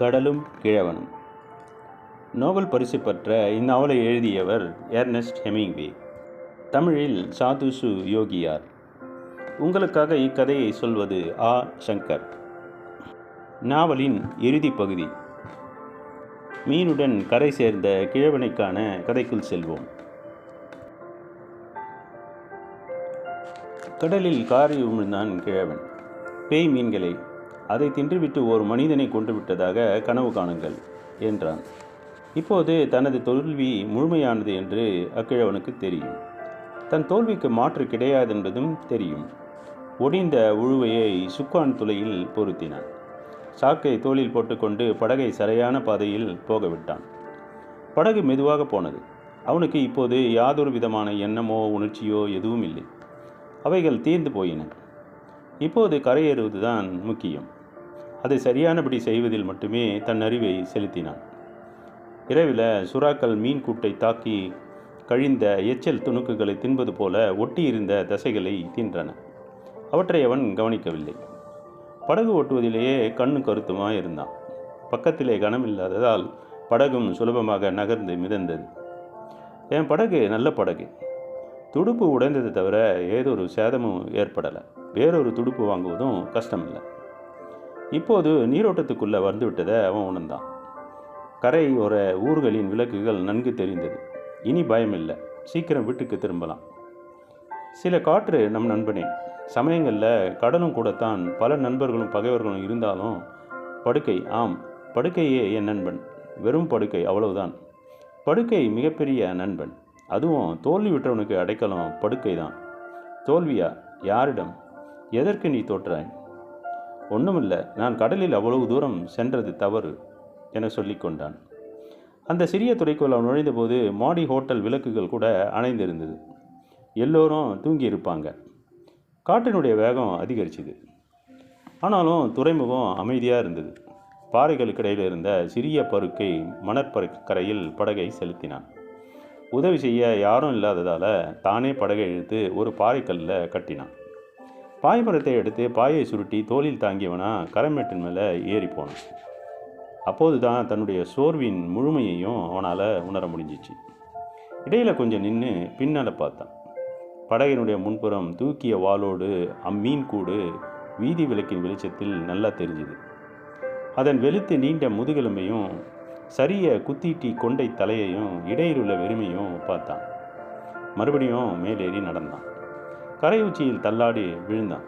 கடலும் கிழவனும். நோபல் பரிசு பெற்ற இந்நாவலை எழுதியவர் எர்னஸ்ட் ஹெமிங்வே. தமிழில் சாதுசு யோகியார். உங்களுக்காக இக்கதையை சொல்வது ஆ. சங்கர். நாவலின் இறுதி பகுதி. மீனுடன் கரை சேர்ந்த கிழவனைக்கான கதைக்குள் செல்வோம். கடலில் காரி உமிழ்ந்தான் கிழவன். பேய் மீன்களை அதை தின்றுவிட்டு ஒரு மனிதனை கொண்டு விட்டதாக கனவு காணுங்கள் என்றான். இப்போது தனது தோல்வி முழுமையானது என்று அக்கிழவனுக்கு தெரியும். தன் தோல்விக்கு மாற்று கிடையாது என்பதும் தெரியும். ஒடிந்த உழுவையை சுக்கான் துளையில் பொருத்தினான். சாக்கை தோளில் போட்டுக்கொண்டு படகை சரியான பாதையில் போகவிட்டான். படகு மெதுவாக போனது. அவனுக்கு இப்போது யாதொரு விதமான எண்ணமோ உணர்ச்சியோ எதுவும் இல்லை அவைகள் தீர்ந்து போயின. இப்போது கரையேறுவதுதான் முக்கியம். அதை சரியானபடி செய்வதில் மட்டுமே தன் அறிவை செலுத்தினான். இரவில் சுறாக்கள் மீன் கூட்டை தாக்கி கழிந்த எச்சல் துணுக்குகளை தின்பது போல ஒட்டியிருந்த தசைகளை தின்றன. அவற்றை அவன் கவனிக்கவில்லை. படகு ஓட்டுவதிலேயே கண்ணு கருத்துமாக இருந்தான். பக்கத்திலே கனமில்லாததால் படகும் சுலபமாக நகர்ந்து மிதந்தது. என் படகு நல்ல படகு. துடுப்பு உடைந்ததை தவிர ஏதொரு சேதமும் ஏற்படலை. வேறொரு துடுப்பு வாங்குவதும் கஷ்டமில்லை. இப்போது நீரோட்டத்துக்குள்ளே வந்துவிட்டதை அவன் உணர்ந்தான். கரை ஒரு ஊர்களின் விளக்குகள் நன்கு தெரிந்தது. இனி பயமில்லை. சீக்கிரம் வீட்டுக்கு திரும்பலாம். சில காற்று நம் நண்பனே சமயங்களில் கடலும் கூடத்தான் பல நண்பர்களும் பகைவர்களும் இருந்தாலும் படுக்கை ஆம் படுக்கையே என் நண்பன். வெறும் படுக்கை அவ்வளவுதான். படுக்கை மிகப்பெரிய நண்பன். அதுவும் தோல்வி விட்டவனுக்கு அடைக்கலம் படுக்கை தான் தோல்வியா? யாரிடம்? எதற்கு நீ தோற்றாய்? ஒன்றுமில்லை நான் கடலில் அவ்வளவு தூரம் சென்றது தவறு என சொல்லிக்கொண்டான் அந்த சிறிய துறைக்குள் அவன் நுழைந்தபோது மாடி ஹோட்டல் விளக்குகள் கூட அணைந்திருந்தது. எல்லோரும் தூங்கியிருப்பாங்க. காற்றினுடைய வேகம் அதிகரிச்சுது. ஆனாலும் துறைமுகம் அமைதியாக இருந்தது. பாறைகளுக்கு இடையில் இருந்த சிறிய பருக்கை மணற்பருக்கரையில் படகை செலுத்தினான். உதவி செய்ய யாரும் இல்லாததால் தானே படகை இழுத்து ஒரு பாறைக்கல்லில் கட்டினான். பாய்மரத்தை எடுத்து பாயை சுருட்டி தோளில் தாங்கியவனா கரமேட்டின் மேலே ஏறி போனான். அப்போது தான் தன்னுடைய சோர்வின் முழுமையையும் அவனால் உணர முடிஞ்சிச்சு. இடையில் கொஞ்சம் நின்று பின்னால் பார்த்தான். படகினுடைய முன்புறம் தூக்கிய வாளோடு அம்மீன் கூடு வீதி விளக்கின் வெளிச்சத்தில் நல்லா தெரிஞ்சுது. அதன் வெளுத்து நீண்ட முதுகெலும்பையும் சரிய குத்திட்டி கொண்டை தலையையும் இடையிலுள்ள வெறுமையும் பார்த்தான். மறுபடியும் மேலேறி நடந்தான். கரை உச்சியில் தள்ளாடி விழுந்தான்.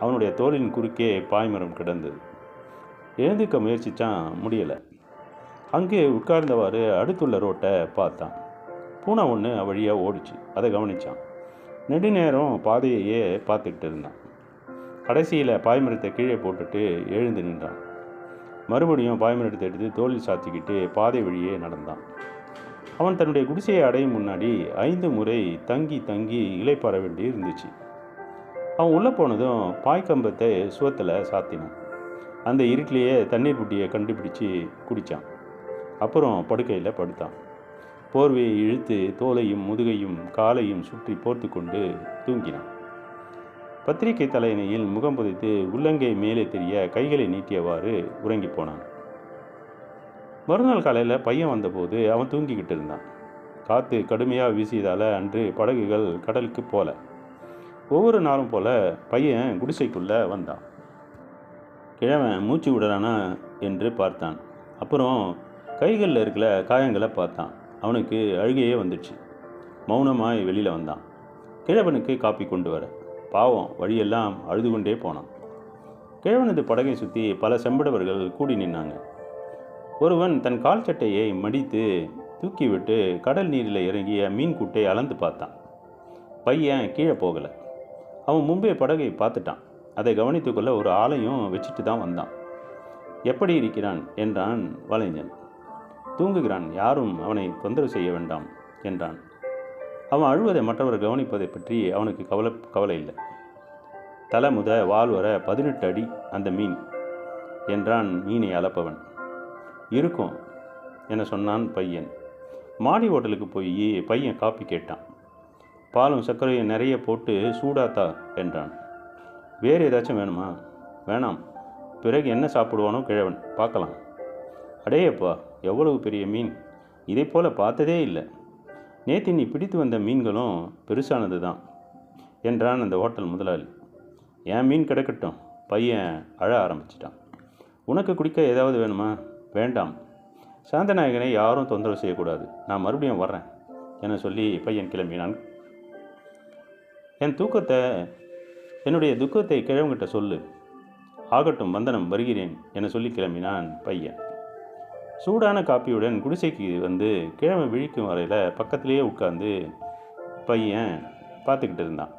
அவனுடைய தோளின் குறுக்கே பாய்மரம் கிடந்தது. எழுந்துக்க முயற்சித்தான் முடியலை. அங்கே உட்கார்ந்தவாறு அடுத்துள்ள ரோட்டை பார்த்தான். பூனை ஒன்று வழியாக ஓடிச்சு. அதை கவனித்தான் நெடுநேரம் பாதையையே பார்த்துக்கிட்டு இருந்தான். கடைசியில் பாய்மரத்தை கீழே போட்டுட்டு எழுந்து நின்றான். மறுபடியும் பாய்மரத்தை எடுத்து தோளில் சாத்திக்கிட்டு பாதை வழியே நடந்தான். அவன் தன்னுடைய குடிசையை அடையும் முன்னாடி ஐந்து முறை தங்கி தங்கி இலைப்பாற வேண்டி இருந்துச்சு. அவன் உள்ளே போனதும் பாய்க்கம்பத்தை சுவத்தில் சாத்தினான். அந்த இருட்டிலேயே தண்ணீர் புட்டியை கண்டுபிடிச்சு குடித்தான் அப்புறம் படுக்கையில் படுத்தான். போர்வையை இழுத்து தோலையும் முதுகையும் காலையும் சுற்றி போர்த்து கொண்டு தூங்கினான். பத்திரிகை தலையணையில் முகம் புதைத்து உள்ளங்கை மேலே தெரிய கைகளை நீட்டியவாறு உறங்கி போனான். மறுநாள் காலையில் பையன் வந்தபோது அவன் தூங்கிக்கிட்டு இருந்தான். காற்று கடுமையாக வீசியதால் அன்று படகுகள் கடலுக்கு போல. ஒவ்வொரு நாளும் போல பையன் குடிசைக்குள்ளே வந்தான். கிழவன் மூச்சு விடறானா என்று பார்த்தான். அப்புறம் கைகளில் இருக்கிற காயங்களை பார்த்தான். அவனுக்கு அழுகையே வந்துடுச்சு மௌனமாய் வெளியில் வந்தான். கிழவனுக்கு காப்பி கொண்டு வர. பாவம் வழியெல்லாம் அழுது கொண்டே போனான். கிழவனது படகை சுற்றி பல செம்படவர்கள் கூடி நின்னாங்க. ஒருவன் தன் கால் சட்டையை மடித்து தூக்கிவிட்டு கடல் நீரில் இறங்கிய மீன் கூட்டை அளந்து பார்த்தான். பையன் கீழே போகலை. அவன் முன்பே படகை பார்த்துட்டான். அதை கவனித்துக்கொள்ள ஒரு ஆளையும் வச்சுட்டு தான் வந்தான். எப்படி இருக்கிறான்? என்றான் வலைஞன். தூங்குகிறான். யாரும் அவனை தொந்தரவு செய்ய வேண்டாம் என்றான். அவன் அழுவதை மற்றவர் கவனிப்பதை பற்றி அவனுக்கு கவலை கவலை இல்லை. தலை முத வால் வர பதினெட்டு அடி அந்த மீன் என்றான் மீனை அளப்பவன். இருக்கும் என சொன்னான் பையன். மாடி ஹோட்டலுக்கு போய் பையன் காப்பி கேட்டான். பாலும் சர்க்கரையும் நிறைய போட்டு சூடாத்தா என்றான். வேறு ஏதாச்சும் வேணுமா? வேணாம். பிறகு என்ன சாப்பிடுவானோ கிழவன். பார்க்கலாம். அடேயப்பா எவ்வளவு பெரிய மீன்? இதை போல் பார்த்ததே இல்லை. நேற்று நீ பிடித்து வந்த மீன்களும் பெருசானது தான் என்றான் அந்த ஹோட்டல் முதலாளி. என் மீன் கிடக்கட்டும். பையன் அழ ஆரம்பிச்சிட்டான். உனக்கு குடிக்க ஏதாவது வேணுமா? வேண்டாம். சாந்தநாயகனை யாரும் தொந்தரவு செய்யக்கூடாது. நான் மறுபடியும் வர்றேன் என சொல்லி பையன் கிளம்பினான். என் தூக்கத்தை என்னுடைய துக்கத்தை கிழவங்கிட்ட சொல்லு. ஆகட்டும் வந்தனம் வருகிறேன் என சொல்லி கிளம்பினான் பையன். சூடான காப்பியுடன் குடிசைக்கு வந்து கிழமை விழிக்கும் வரையில் பக்கத்திலேயே உட்கார்ந்து பையன் பார்த்துக்கிட்டு இருந்தான்.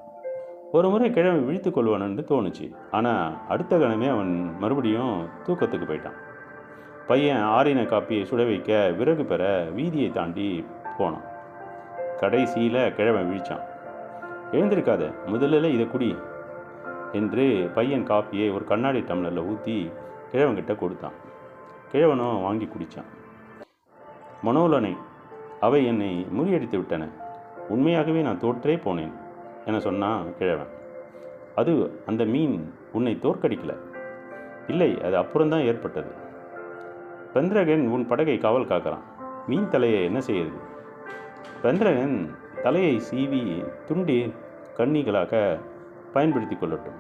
ஒரு முறை கிழமை விழித்து கொள்வானுன்னு தோணுச்சு. ஆனால் அடுத்த கணமே அவன் மறுபடியும் தூக்கத்துக்கு போயிட்டான். பையன் ஆறின காப்பியை சுட வைக்க விறகு பெற வீதியை தாண்டி போனான். கடைசியில் கிழவன் விழித்தான் எழுந்திருக்காத முதல்ல இதை குடி என்று பையன் காப்பியை ஒரு கண்ணாடி டம்ளரில் ஊற்றி கிழவன்கிட்ட கொடுத்தான். கிழவனும் வாங்கி குடித்தான் மனோலனை அவை என்னை முறியடித்து விட்டன. உண்மையாகவே நான் தோற்றே போனேன் என சொன்னான் கிழவன். அது அந்த மீன் உன்னை தோற்கடிக்கல. இல்லை அது அப்புறம்தான் ஏற்பட்டது. பெந்திரகன் உன் படகை காவல் காக்கிறான். மீன் தலையை என்ன செய்யுது? பெந்திரகன் தலையை சீவி துண்டி கண்ணிகளாக பயன்படுத்தி கொள்ளட்டும்.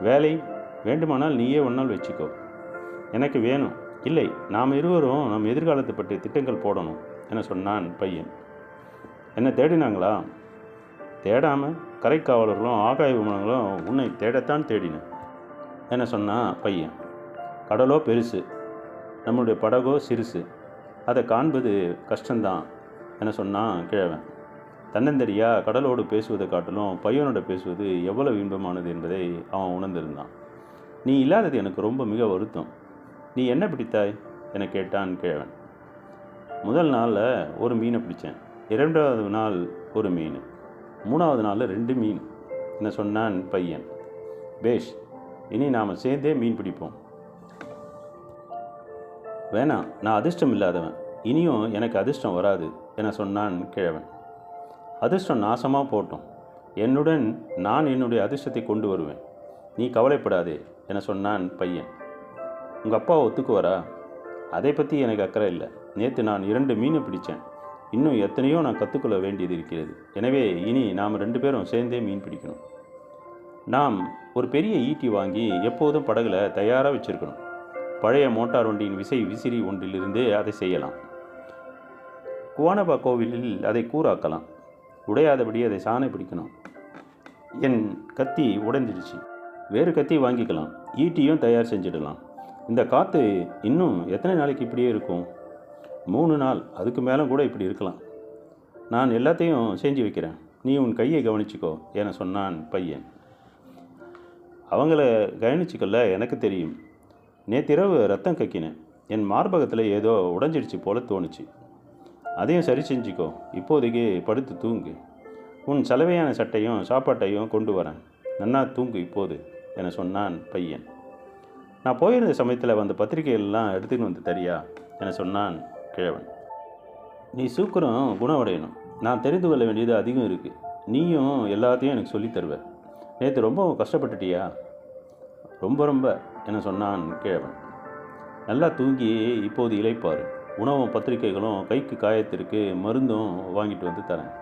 வேலை வேண்டுமானால் நீயே ஒன்றால் வச்சுக்கோ. எனக்கு வேணும். இல்லை நாம் இருவரும் நம் எதிர்காலத்தை பற்றிய திட்டங்கள் போடணும் என சொன்னான் பையன். என்ன தேடினாங்களா? தேடாமல் கரை காவலர்களும் ஆகாய விமானங்களும் உன்னை தேடத்தான் தேடின என சொன்னான் பையன். கடலோ பெருசு. நம்மளுடைய படகோ சிறுசு. அதை காண்பது கஷ்டந்தான் என சொன்னான் கிழவன். தன்னந்தரியா கடலோடு பேசுவதை காட்டிலும் பையனோட பேசுவது எவ்வளவு இன்பமானது என்பதை அவன் உணர்ந்திருந்தான். நீ இல்லாதது எனக்கு ரொம்ப மிக வருத்தம். நீ என்ன பிடித்தாய்? என கேட்டான் கிழவன். முதல் நாளில் ஒரு மீனை பிடித்தேன் இரண்டாவது நாள் ஒரு மீன். மூணாவது நாளில் ரெண்டு மீன் என சொன்னான் பையன். பேஷ் இனி நாம் சேர்ந்தே மீன் பிடிப்போம். வேணாம் நான் அதிர்ஷ்டம் இல்லாதவன். இனியும் எனக்கு அதிர்ஷ்டம் வராது என சொன்னான் கிழவன். அதிர்ஷ்டம் நாசமாக போட்டோம். என்னுடன் நான் என்னுடைய அதிர்ஷ்டத்தை கொண்டு வருவேன். நீ கவலைப்படாதே என சொன்னான் பையன். உங்கள் அப்பா ஒத்துக்குவாரா? அதை பற்றி எனக்கு அக்கறை இல்லை. நேற்று நான் இரண்டு மீனை பிடித்தேன் இன்னும் எத்தனையோ நான் கற்றுக்கொள்ள வேண்டியது இருக்கிறது. எனவே இனி நாம் ரெண்டு பேரும் சேர்ந்தே மீன் பிடிக்கணும். நாம் ஒரு பெரிய ஈட்டி வாங்கி எப்போதும் படகுல தயாராக வச்சுருக்கணும். பழைய மோட்டார் வண்டியின் விசை விசிறி ஒன்றிலிருந்து அதை செய்யலாம். குவானபா கோவிலில் அதை கூறாக்கலாம். உடையாதபடி அதை சாணை பிடிக்கணும் என் கத்தி உடைஞ்சிடுச்சு. வேறு கத்தி வாங்கிக்கலாம். ஈட்டியும் தயார் செஞ்சிடலாம். இந்த காற்று இன்னும் எத்தனை நாளைக்கு இப்படியே இருக்கும்? மூணு நாள். அதுக்கு மேலே கூட இப்படி இருக்கலாம். நான் எல்லாத்தையும் செஞ்சு வைக்கிறேன். நீ உன் கையை கவனிச்சிக்கோ என சொன்னான் பையன். அவங்கள கவனிச்சிக்கல எனக்கு தெரியும். நேத்திரவு ரத்தம் கக்கினேன். என் மார்பகத்தில் ஏதோ உடஞ்சிடுச்சு போல தோணுச்சு. அதையும் சரி செஞ்சுக்கோ. இப்போதைக்கு படுத்து தூங்கு. உன் சலவையான சட்டையும் சாப்பாட்டையும் கொண்டு வரேன். நன்னா தூங்கு இப்போது என சொன்னான் பையன். நான் போயிருந்த சமயத்தில் வந்த பத்திரிகைகள்லாம் எடுத்துன்னு வந்து தரியா என சொன்னான் கிழவன். நீ சூக்கிரம் குணமடையணும். நான் தெரிந்து கொள்ள வேண்டியது அதிகம் இருக்குது நீயும் எல்லாத்தையும் எனக்கு சொல்லித் தருவ. நேற்று ரொம்ப கஷ்டப்பட்டுட்டியா? ரொம்ப ரொம்ப. என சொன்னான் கிழவன் நல்லா தூங்கி இப்போது இழைப்பார் உணவும் பத்திரிகைகளும் கைக்கு காயத்திற்கு மருந்தும் வாங்கிட்டு வந்து தரேன்.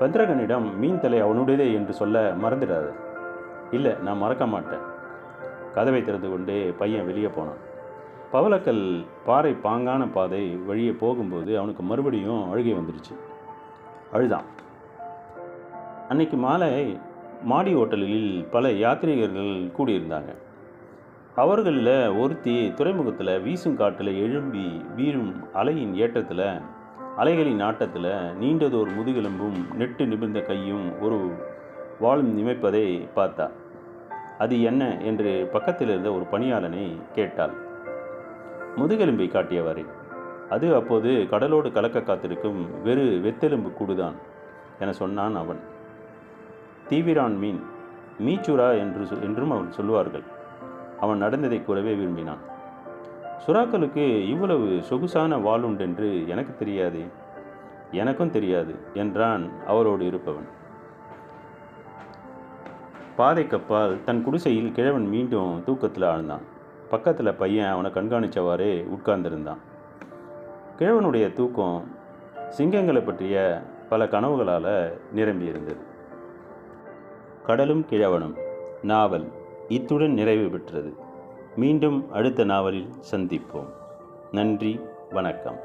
பந்திரகனிடம் மீன் தலை அவனுடையதே என்று சொல்ல மறந்துடாத. இல்லை நான் மறக்க மாட்டேன். கதவை திறந்து கொண்டு பையன் வெளியே போனான். பவளக்கல் பாறை பாங்கான பாதை வழியே போகும்போது அவனுக்கு மறுபடியும் அழுகை வந்துடுச்சு. அழுதான். அன்னைக்கு மாலை மாடி ஹோட்டலில் பல யாத்ரீகர்கள் கூடியிருந்தாங்க. அவர்களில் ஒருத்தி துறைமுகத்தில் வீசும் காட்டில் எழும்பி வீழும் அலையின் ஏற்றத்தில் அலைகளின் ஆட்டத்தில் நீண்டதோர் முதுகெலும்பும் நெட்டு நிமிர்ந்த கையும் ஒரு வாழும் நிமைப்பதை பார்த்தா. அது என்ன என்று பக்கத்தில் இருந்த ஒரு பணியாளனை கேட்டாள். முதுகெலும்பை காட்டியவாறு. அது அப்போது கடலோடு கலக்க காத்திருக்கும் வெறு வெத்தெலும்பு கூடுதான் என சொன்னான் அவன். தீவிரான் மீன் மீச்சுரா என்று சொ- என்றும் அவன் சொல்வார்கள் அவன் நடந்ததை கூறவே விரும்பினான். சுறாக்களுக்கு இவ்வளவு சொகுசான வாளுண்டென்று எனக்கு தெரியாதே? எனக்கும் தெரியாது என்றான் அவரோடு இருப்பவன். பாதைக்கப்பால் தன் குடிசையில் கிழவன் மீண்டும் தூக்கத்தில் ஆழ்ந்தான். பக்கத்தில் பையன் அவனை கண்காணித்தவாறே உட்கார்ந்திருந்தான். கிழவனுடைய தூக்கம் சிங்கங்களை பற்றிய பல கனவுகளால் நிரம்பியிருந்தது. கடலும் கிழவனும் நாவல் இத்துடன் நிறைவு பெற்றது. மீண்டும் அடுத்த நாவலில் சந்திப்போம். நன்றி வணக்கம்.